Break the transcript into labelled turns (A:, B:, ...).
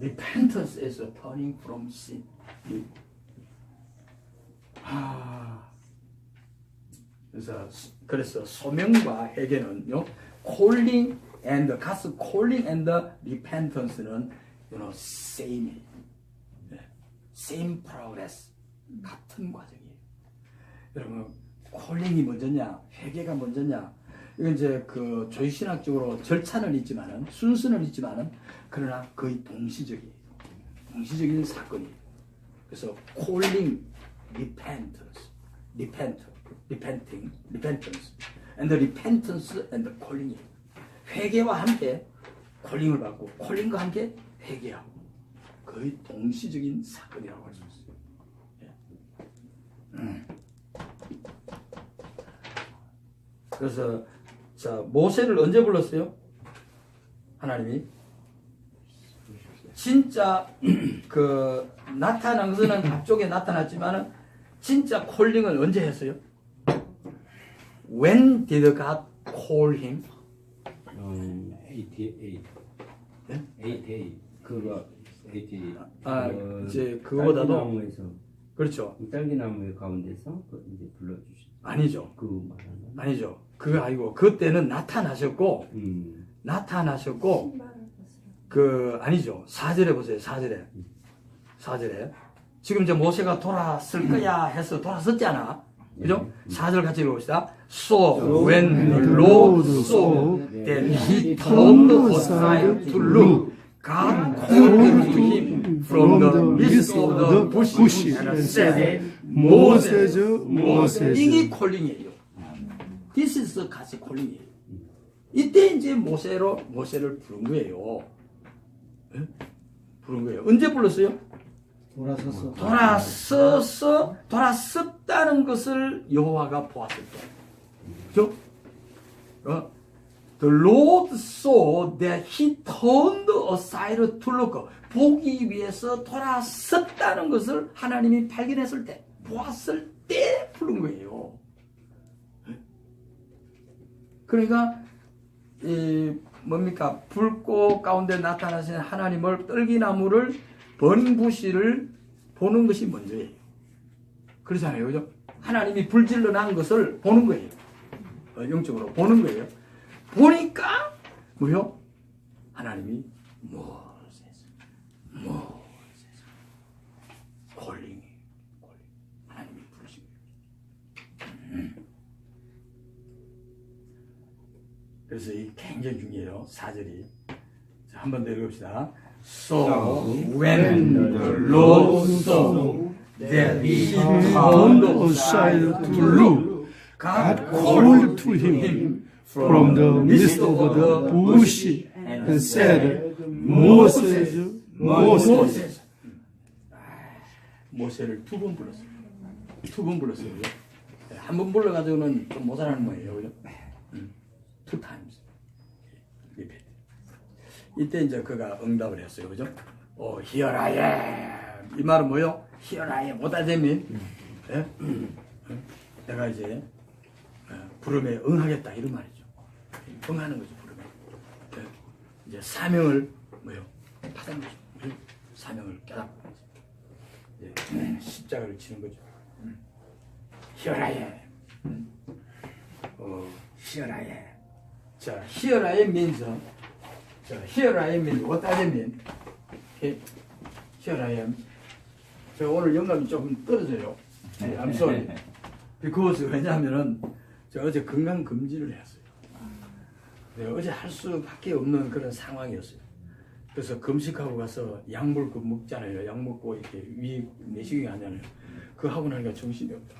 A: repentance is a turning from sin. 아, 그래서 그래서 소명과 회개는요, calling and God's calling and repentance는 you know same, 예, same progress 같은 과정이에요. 여러분 콜링이 먼저냐, 회개가 먼저냐, 이건 이제 그 조신학적으로 절차는 있지만은 순서는 있지만은 그러나 거의 동시적이에요. 동시적인 사건이에요. 그래서 calling, repentance, repent, repenting, repentance, and the repentance and the calling이에요. 회개와 함께 콜링을 받고 콜링과 함께 회개하고 거의 동시적인 사건이라고 할 수 있어요. 예. 음. 그래서 자 모세를 언제 불렀어요? 하나님이 진짜 그 나타난 것은 앞쪽에 나타났지만은 진짜 콜링을 언제 했어요? When did God call him?
B: 음, 88.
A: 네?
B: 88. 그거 88.
A: 아,
B: 그
A: 이제 그거보다도- 그렇죠.
B: 딸기나무 가운데서 그 이제 불러주시.
A: 아니죠.
B: 그 말하는.
A: 아니죠. 그거 아니고 그때는 나타나셨고
B: 음.
A: 나타나셨고. 그 아니죠. 4절에 보세요. 4절에. 4절에. 지금 이제 모세가 돌아설 거야 해서 돌아섰잖아. 그죠? 4절 같이 읽어봅시다. So when the Lord saw that he turned aside to look, God called to him from the midst of the bush and said,
C: 모세즈 모세즈
A: 이게 콜링이에요. This is God's 콜링이에요. 이때 이제 모세로 모세를 부른 거예요. 예? 부른 거예요. 언제 불렀어요?
D: 돌아서서
A: 돌아서서 돌아섰다는 것을 여호와가 보았을 때. 그죠? 어? The Lord saw that he turned aside to look. 보기 위해서 돌아섰다는 것을 하나님이 발견했을 때, 보았을 때 부른 거예요. 그러니까 이 뭡니까 불꽃 가운데 나타나신 하나님을 떨기나무를 번부시를 보는 것이 먼저예요. 그렇잖아요, 그죠? 하나님이 불질러 난 것을 보는 거예요. 어, 영적으로 보는 거예요. 보니까 뭐요? 하나님이 모세스, 모세스, 콜링이, 콜링. 하나님이 부르신 거예요. 그래서 이 굉장히 중요해요. 사절이. 자, 한번 더 읽읍시다. So when the Lord saw that he turned aside to look, God called to him
C: from the midst of the bush and said, Moses, Moses.
A: 모세를 두 번 불렀어요. 두 번 불렀어요. 한 번 불러가지고는 좀 모자라는 거예요. 그죠? 음. Two times. 이때 이제 그가 응답을 했어요. 그죠? 어, here I am. 이 말은 뭐요? Here I am. 오다 재민. 예? 내가 이제 어, 부름에 응하겠다 이런 말이죠. 응하는 거죠 부름에. 예? 이제 사명을 뭐요? 받은 거죠. 예? 사명을 깨닫고 이제 십자가를 치는 거죠. 음. 음. 어, am. 자, am means 자, mean? Okay. Here I am. 제가 오늘 영감이 조금 떨어져요. 네, sorry. Because 왜냐하면은 제가 어제 건강 금지를 했어요. 네, 어제 할 수밖에 없는 그런 상황이었어요. 그래서 금식하고 가서 약물 그 먹잖아요. 약 먹고 이렇게 위 내시경 하잖아요. 그거 하고 나니까 정신이 없다.